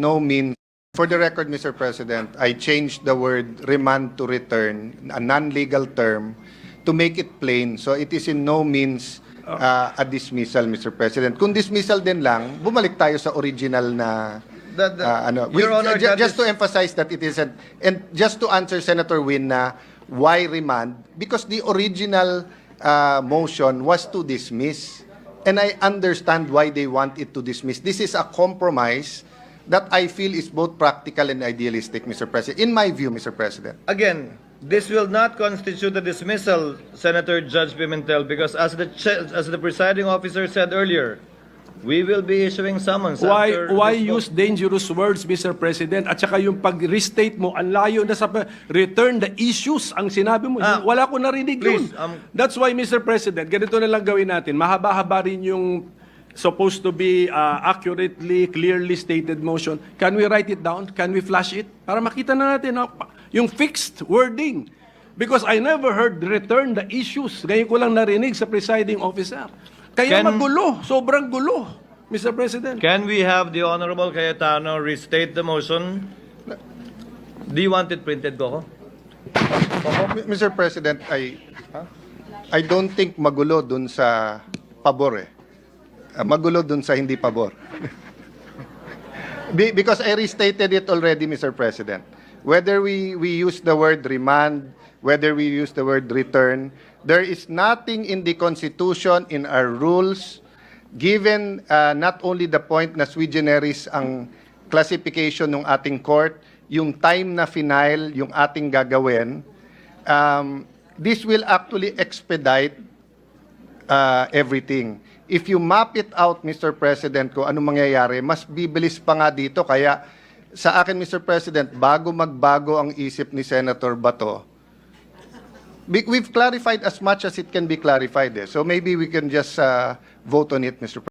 no means, for the record, Mr. President, I changed the word remand to return, a non-legal term, to make it plain. So it is in no means uh, a dismissal, Mr. President. Kung dismissal din lang, bumalik tayo sa original na That- that- uh, ano. Your We- Honor, that just to is- emphasize that it isn't, and just to answer Senator Win na why remand, because the original uh, motion was to dismiss. And I understand why they want it to dismiss. This is a compromise that I feel is both practical and idealistic, Mr. President. In my view, Mr. President. Again, this will not constitute a dismissal, Senator Judge Pimentel, because as the as the presiding officer said earlier, we will be issuing summons Why why use dangerous words, Mr. President? At saka yung pag-restate mo, ang layo na sa pa- return the issues ang sinabi mo. Ah, Wala ko narinig please, yun. um, That's why, Mr. President, ganito na lang gawin natin. Mahaba-haba rin yung supposed to be uh, accurately, clearly stated motion. Can we write it down? Can we flash it? Para makita na natin no? yung fixed wording. Because I never heard return the issues. Ngayon ko lang narinig sa presiding officer. Kaya Can- magulo, sobrang gulo, Mr. President. Can we have the Honorable Cayetano restate the motion? Do you want it printed? M- Mr. President, I I don't think magulo dun sa pabor eh. Ah, magulo dun sa hindi pabor. Be- because I restated it already, Mr. President. Whether we, we use the word remand, whether we use the word return, there is nothing in the Constitution, in our rules, given uh, not only the point na sui generis ang classification ng ating court, yung time na final, yung ating gagawin, um, this will actually expedite uh, everything. If you map it out, Mr. President, kung anong mangyayari, mas bibilis pa nga dito. Kaya sa akin, Mr. President, bago magbago ang isip ni Senator Bato, we- we've clarified as much as it can be clarified. Eh. So maybe we can just uh, vote on it, Mr. President.